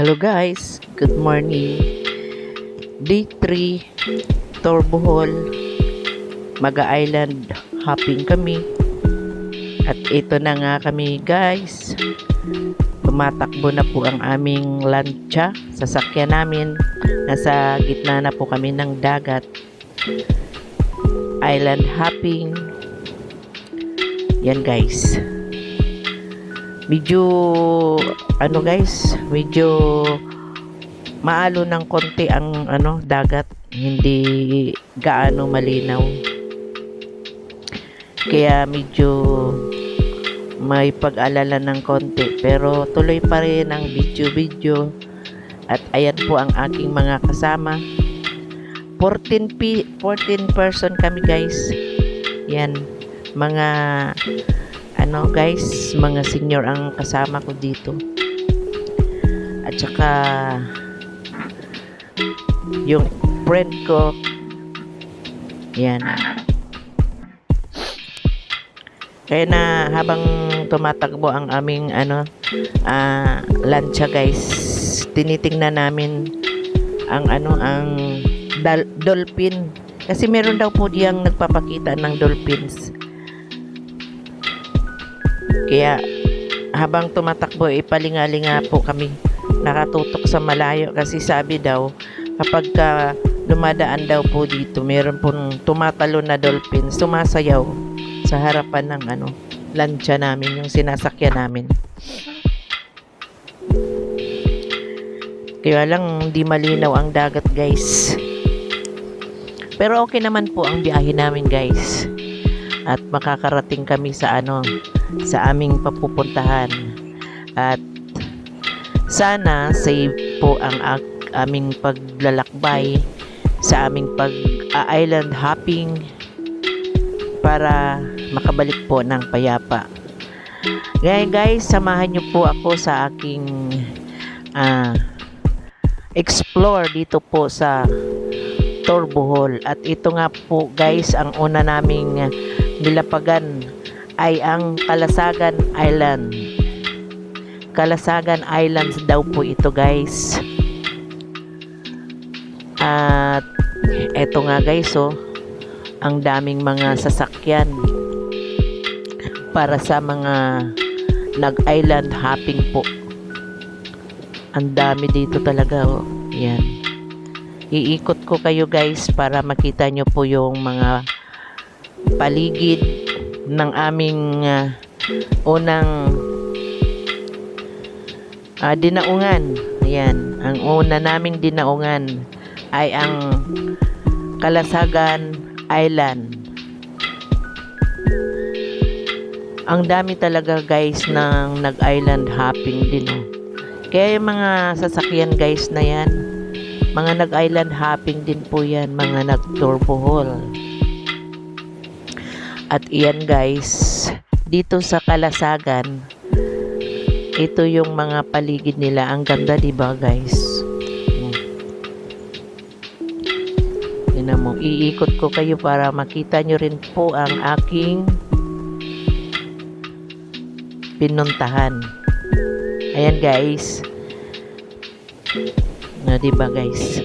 Hello guys, good morning. Day 3, Torbohol, Maga Island hopping kami. At ito na nga kami guys. Tumatakbo na po ang aming lancha. Sasakyan namin. Nasa gitna na po kami ng dagat. Island hopping. Yan guys medyo ano guys? Medyo maalo ng konti ang ano dagat. Hindi gaano malinaw. Kaya medyo may pag-alala ng konti. Pero tuloy pa rin ang video video at ayan po ang aking mga kasama. 14 p 14 person kami guys. Yan. Mga ano guys, mga senior ang kasama ko dito. At saka yung friend ko yan. Kaya na habang tumatakbo ang aming ano uh, lancha guys, tinitingnan namin ang ano ang dal- dolphin kasi meron daw po diyang nagpapakita ng dolphins kaya habang tumatakbo, ipalingalinga po kami. Nakatutok sa malayo kasi sabi daw kapag ka dumadaan daw po dito, meron pong tumatalo na dolphin, sumasayaw sa harapan ng ano, lancha namin, yung sinasakyan namin. Kaya lang hindi malinaw ang dagat guys. Pero okay naman po ang biyahe namin guys. At makakarating kami sa ano, sa aming papupuntahan. At sana safe po ang aming paglalakbay sa aming pag-island hopping para makabalik po ng payapa. Ngayon guys, samahan niyo po ako sa aking uh, explore dito po sa Torbohol. At ito nga po guys, ang una naming nilapagan ay ang Kalasagan Island. Kalasagan Islands daw po ito guys. At eto nga guys oh, ang daming mga sasakyan para sa mga nag-island hopping po. Ang dami dito talaga oh. Yan. Iikot ko kayo guys para makita nyo po yung mga paligid ng aming uh, unang uh, dinaungan. Ayan, ang una naming dinaungan ay ang Kalasagan Island. Ang dami talaga guys ng nag-island hopping din oh. Kaya yung mga sasakyan guys na yan, mga nag-island hopping din po yan, mga nag-turbo haul. At iyan guys, dito sa Kalasagan, ito yung mga paligid nila. Ang ganda, di ba guys? Tingnan mo, iikot ko kayo para makita nyo rin po ang aking pinuntahan. Ayan guys. Na, di ba guys?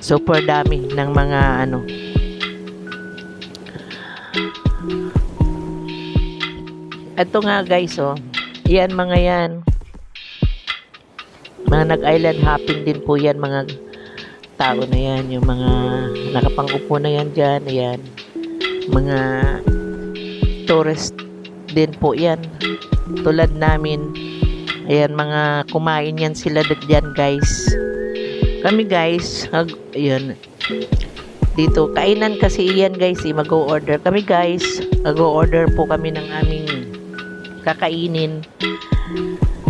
Super dami ng mga ano, Ito nga guys, oh. Yan mga yan. Mga nag-island hopping din po yan, mga tao na yan. Yung mga nakapangupo na yan dyan. Ayan. Mga tourist din po yan. Tulad namin. Ayan, mga kumain yan sila dyan guys. Kami guys, ayan, dito. Kainan kasi iyan guys, eh, mag-order kami guys. Mag-order po kami ng aming kakainin.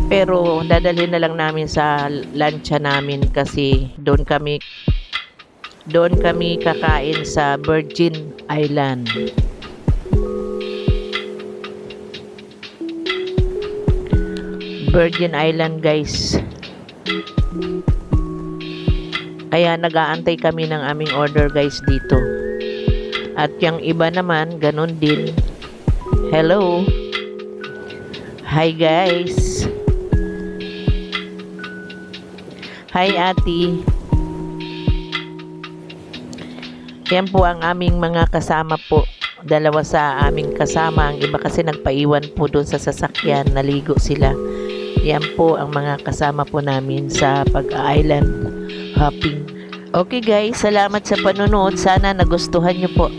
Pero dadalhin na lang namin sa lancha namin kasi doon kami doon kami kakain sa Virgin Island. Virgin Island guys. Kaya nag-aantay kami ng aming order guys dito. At yung iba naman, ganun din. Hello. Hi guys. Hi, Ati. Yan po ang aming mga kasama po. Dalawa sa aming kasama. Ang iba kasi nagpaiwan po doon sa sasakyan. Naligo sila. Yan po ang mga kasama po namin sa pag-island hopping. Okay guys, salamat sa panonood. Sana nagustuhan nyo po.